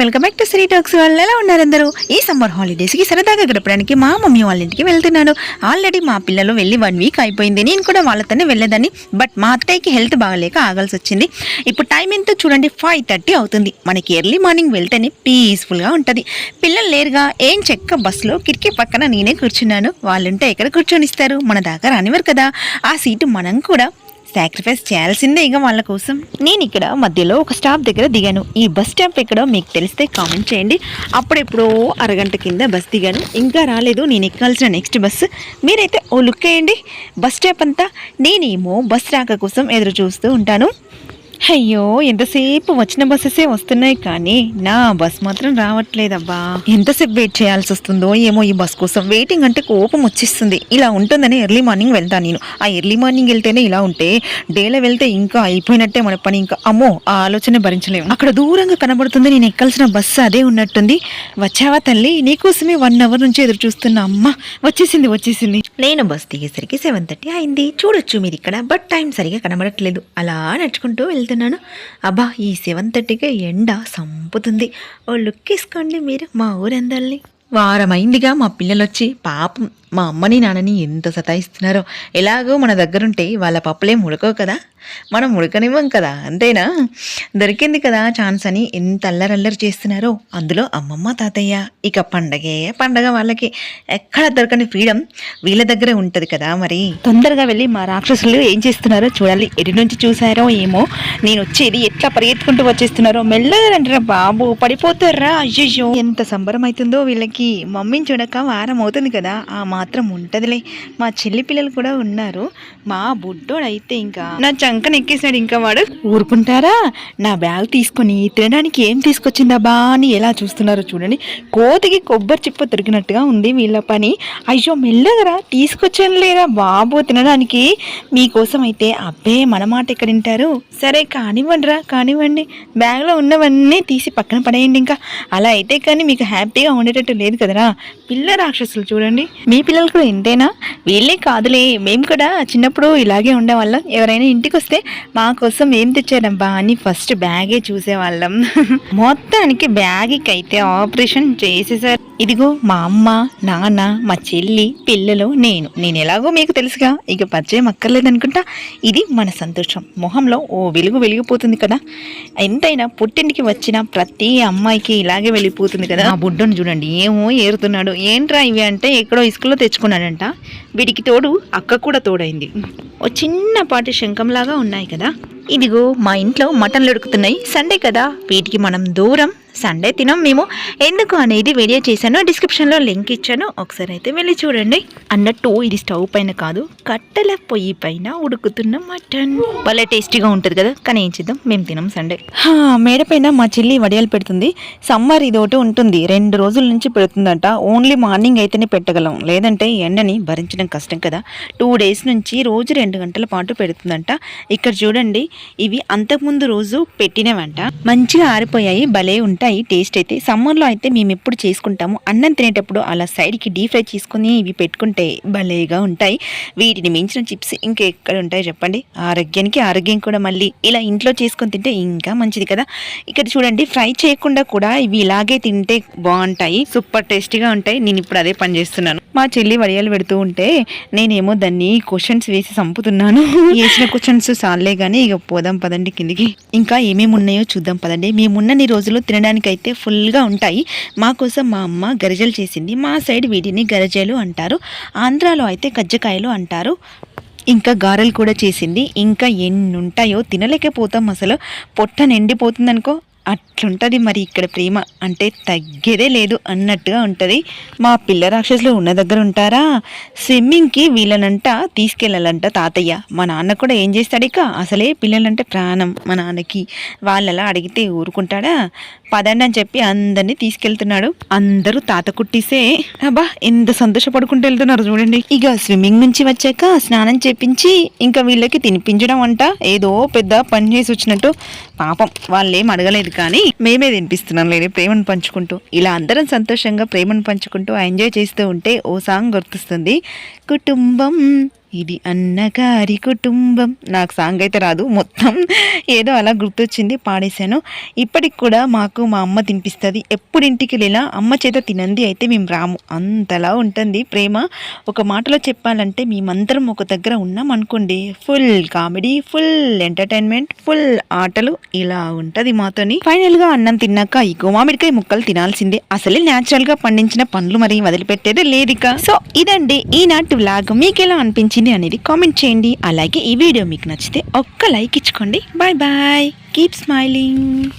Welcome back to Sri Talks వాళ్ళు ఎలా ఉన్నారు అందరూ? ఈ సమ్మర్ హాలిడేస్కి సరదాగా గడపడానికి మా మమ్మీ వాళ్ళ ఇంటికి వెళ్తున్నాను ఆల్రెడీ మా పిల్లలు వెళ్ళి వన్ వీక్ అయిపోయింది. నేను కూడా వాళ్ళతోనే వెళ్ళేదాన్ని. బట్ మా అత్తయ్యకి హెల్త్ బాగలేక ఆగాల్సి వచ్చింది. ఇప్పుడు టైం ఎంతో చూడండి ఫైవ్ థర్టీ అవుతుంది. మనకి ఎర్లీ మార్నింగ్ వెళ్తేనే పీస్ఫుల్గా ఉంటుంది. పిల్లలు లేరుగా ఏం చెక్క బస్సులో కిటికీ పక్కన నేనే కూర్చున్నాను. వాళ్ళుంటే ఎక్కడ కూర్చొని ఇస్తారు. మన దాకా రానివారు కదా. ఆ సీటు మనం కూడా సాక్రిఫైస్ చేయాల్సిందే ఇక వాళ్ళ కోసం. నేను ఇక్కడ మధ్యలో ఒక స్టాప్ దగ్గర దిగాను. ఈ బస్ స్టాప్ ఎక్కడో మీకు తెలిస్తే కామెంట్ చేయండి. అప్పుడెప్పుడో అరగంట కింద బస్ దిగాను. ఇంకా రాలేదు నేను ఎక్కాల్సిన నెక్స్ట్ బస్సు మీరైతే ఓ లుక్ వేయండి. బస్ స్టాప్ అంతా నేనేమో బస్ రాక కోసం ఎదురు చూస్తూ ఉంటాను. అయ్యో ఎంతసేపు వచ్చిన బస్సెసే వస్తున్నాయి కానీ నా బస్ మాత్రం రావట్లేదబ్బా. ఎంతసేపు వెయిట్ చేయాల్సి వస్తుందో ఏమో ఈ బస్ కోసం వెయిటింగ్ అంటే కోపం వచ్చేస్తుంది. ఇలా ఉంటుందని ఎర్లీ మార్నింగ్ వెళ్తాను నేను. ఆ ఎర్లీ మార్నింగ్ వెళ్తేనే ఇలా ఉంటే డేలో వెళ్తే ఇంకా అయిపోయినట్టే మన పని. ఇంకా అమ్మో ఆ ఆలోచన భరించలేము. అక్కడ దూరంగా కనబడుతుంది నేను ఎక్కాల్సిన బస్సు అదే ఉన్నట్టుంది. వచ్చావా తల్లి? నీకోసమే వన్ అవర్ నుంచి ఎదురు చూస్తున్నా. అమ్మ వచ్చేసింది వచ్చేసింది. నేను బస్ దిగేసరికి సెవెన్ థర్టీ అయింది. చూడొచ్చు మీరు ఇక్కడ బట్ టైం సరిగా కనబడట్లేదు. అలా నడుచుకుంటూ వెళ్తున్నాను. అబ్బా ఈ సెవెన్ థర్టీకి ఎండ సంపుతుంది. ఓ లుక్ వేసుకోండి మీరు మా ఊరందల్ని వారమైందిగా మా పిల్లలు వచ్చి పాపం మా అమ్మని నాన్నని ఎంత సతాయిస్తున్నారో. ఎలాగో మన దగ్గరుంటే వాళ్ళ పప్పులేం ఉడకవు కదా. మనం ఉడకనివ్వం కదా. అంతేనా? దొరికింది కదా ఛాన్స్ అని ఎంత అల్లరల్లరి చేస్తున్నారో. అందులో అమ్మమ్మ తాతయ్య. ఇక పండగే పండగ వాళ్ళకి. ఎక్కడ దొరకని ఫ్రీడమ్ వీళ్ళ దగ్గరే ఉంటుంది కదా మరి. తొందరగా వెళ్ళి మా రాక్షసులు ఏం చేస్తున్నారో చూడాలి. ఎటు నుంచి చూసారో ఏమో. నేను వచ్చేది ఎట్లా పరిగెత్తుకుంటూ వచ్చేస్తున్నారో. మెల్లగా రండిరా బాబు పడిపోతారా? అయ్యయ్యో. ఎంత సంబరం అవుతుందో వీళ్ళకి. మమ్మీని చూడక వారం అవుతుంది కదా ఆ మాత్రం ఉంటుందిలే. మా చెల్లి పిల్లలు కూడా ఉన్నారు. మా బుడ్డోడు అయితే ఇంకా నా చంకన ఎక్కేసాడు ఇంకా వాడు. ఊరుకుంటారా? నా బ్యాగ్ తీసుకొని తినడానికి ఏం తీసుకొచ్చిందబ్బా అని ఎలా చూస్తున్నారో చూడండి. కోతికి కొబ్బరి చిప్ప దొరికినట్టుగా ఉంది వీళ్ళ పని. అయ్యో మెల్లగరా తీసుకొచ్చాను లేరా బాబు తినడానికి. మీకోసం అయితే అబ్బే మన మాట ఎక్కడ వింటారు? సరే కానివ్వండిరా కానివ్వండి. బ్యాగ్లో ఉన్నవన్నీ తీసి పక్కన పడేయండి ఇంకా. అలా అయితే కానీ మీకు హ్యాపీగా ఉండేటట్టు లేదు లేదు కదరా? పిల్ల రాక్షసులు చూడండి. మీ పిల్లలు కూడా ఇంతేనా? వీళ్ళే కాదులే. మేము కూడా చిన్నప్పుడు ఇలాగే ఉండేవాళ్ళం. ఎవరైనా ఇంటికి వస్తే మా కోసం ఏం తెచ్చారబ్బా అని ఫస్ట్ బ్యాగే చూసేవాళ్ళం. మొత్తానికి బ్యాగ్కి అయితే ఆపరేషన్ చేసేసారు. ఇదిగో మా అమ్మ నాన్న మా చెల్లి పిల్లలు నేను. నేను ఎలాగో మీకు తెలుసుగా. ఇక పరిచయం అక్కర్లేదనుకుంటా. ఇది మన సంతోషం. మొహంలో ఓ వెలుగు వెలిగిపోతుంది కదా. ఎంతైనా పుట్టింటికి వచ్చిన ప్రతి అమ్మాయికి ఇలాగే వెళ్ళిపోతుంది కదా. ఆ బుడ్డను చూడండి. ఏం కోసము ఏరుతున్నాడు. ఏంట్రా ఇవి అంటే ఎక్కడో ఇసుకలో తెచ్చుకున్నాడంట. వీడికి తోడు అక్క కూడా తోడైంది. ఓ చిన్నపాటి శంఖంలాగా ఉన్నాయి కదా. ఇదిగో మా ఇంట్లో మటన్లు ఉడుకుతున్నాయి. సండే కదా. వీటికి మనం దూరం సండే తినం మేము. ఎందుకు అనేది వీడియో చేశాను డిస్క్రిప్షన్లో లింక్ ఇచ్చాను. ఒకసారి అయితే వెళ్ళి చూడండి. అన్నట్టు ఇది స్టవ్ పైన కాదు కట్టెల పొయ్యి పైన ఉడుకుతున్న మటన్. భలే టేస్టీగా ఉంటుంది కదా? కానీ ఏం చేద్దాం? మేము తినం సండే. మేడ పైన మా చెల్లి వడియాలు పెడుతుంది. సమ్మర్ ఇది ఒకటి ఉంటుంది. రెండు రోజుల నుంచి పెడుతుందంట. ఓన్లీ మార్నింగ్ అయితేనే పెట్టగలం. లేదంటే ఎండని భరించడం కష్టం కదా? టూ డేస్ నుంచి రోజు రెండు గంటల పాటు పెడుతుందంట. ఇక్కడ చూడండి ఇవి అంతకుముందు రోజు పెట్టినవంట. మంచిగా ఆరిపోయాయి భలే ఉంటాయి. టేస్ట్ అయితే సమ్మర్లో అయితే మేము ఎప్పుడు చేసుకుంటాము. అన్నం తినేటప్పుడు అలా సైడ్కి డీప్ ఫ్రై చేసుకుని ఇవి పెట్టుకుంటే భలేగా ఉంటాయి. వీటిని మించిన చిప్స్ ఇంకా ఎక్కడ ఉంటాయి చెప్పండి? ఆరోగ్యానికి ఆరోగ్యం కూడా మళ్ళీ ఇలా ఇంట్లో చేసుకొని తింటే ఇంకా మంచిది కదా. ఇక్కడ చూడండి ఫ్రై చేయకుండా కూడా ఇవి ఇలాగే తింటే బాగుంటాయి. సూపర్ టేస్టీగా ఉంటాయి. నేను ఇప్పుడు అదే పని చేస్తున్నాను. మా చెల్లి వడియాలు పెడుతూ ఉంటే నేనేమో దాన్ని క్వశ్చన్స్ వేసి చంపుతున్నాను. వేసిన క్వశ్చన్స్ సార్లే కానీ ఇక పోదాం పదండి కిందికి. ఇంకా ఏమేమి ఉన్నాయో చూద్దాం పదండి. మేమున్నన్ని రోజులు తినడానికి అయితే ఫుల్గా ఉంటాయి. మా కోసం మా అమ్మ గరిజలు చేసింది. మా సైడ్ వీటిని గరిజలు అంటారు. ఆంధ్రాలో అయితే కజ్జకాయలు అంటారు. ఇంకా గారెలు కూడా చేసింది. ఇంకా ఎన్ని ఉంటాయో తినలేకపోతాం అసలు. పొట్ట నిండిపోతుందనుకో అట్లుంటుంది మరి ఇక్కడ ప్రేమ అంటే తగ్గేదే లేదు అన్నట్టుగా ఉంటుంది. మా పిల్ల రాక్షసులు ఉన్న దగ్గర ఉంటారా? స్విమ్మింగ్కి వీళ్ళనంట తీసుకెళ్ళాలంట తాతయ్య. మా నాన్న కూడా ఏం చేస్తాడు అసలే పిల్లలంటే ప్రాణం మా నాన్నకి. వాళ్ళలా అడిగితే ఊరుకుంటాడా? పదండి అని చెప్పి అందరినీ తీసుకెళ్తున్నాడు. అందరూ తాత కుట్టిసే. అబ్బా ఎంత సంతోషపడుకుంటూ వెళ్తున్నారు చూడండి. ఇక స్విమ్మింగ్ నుంచి వచ్చాక స్నానం చేపించి ఇంకా వీళ్ళకి తినిపించడం అంట. ఏదో పెద్ద పని చేసి వచ్చినట్టు. పాపం వాళ్ళేం అడగలేదు. కానీ మేమే తినిపిస్తున్నాం లేదు ప్రేమను పంచుకుంటూ. ఇలా అందరం సంతోషంగా ప్రేమను పంచుకుంటూ ఎంజాయ్ చేస్తూ ఉంటే ఓ సాంగ్ గుర్తొస్తుంది. కుటుంబం ఇది అన్నగారి కుటుంబం. నాకు సాంగ్ అయితే రాదు. మొత్తం ఏదో అలా గుర్తొచ్చింది పాడేశాను. ఇప్పటికి కూడా మాకు మా అమ్మ తినిపిస్తుంది. ఎప్పుడు ఇంటికి వెళ్ళినా అమ్మ చేత తినంది అయితే మేము రాము. అంతలా ఉంటుంది ప్రేమ. ఒక మాటలో చెప్పాలంటే మేమందరం ఒక దగ్గర ఉన్నాం అనుకోండి. Full comedy full entertainment full ఆటలు ఇలా ఉంటుంది మాతోని. ఫైనల్గా అన్నం తిన్నాక ఈ మామిడికాయ ముక్కలు తినాల్సిందే. అసలే న్యాచురల్గా పండించిన పండ్లు మరి వదిలిపెట్టేదే లేదిక. సో ఇదండి ఈనాటి వ్లాగ్. మీకు ఎలా అనిపించింది? అనేది కామెంట్ చేయండి. అలాగే ఈ వీడియో మీకు నచ్చితే ఒక్క లైక్ ఇచ్చుకోండి. Bye bye keep smiling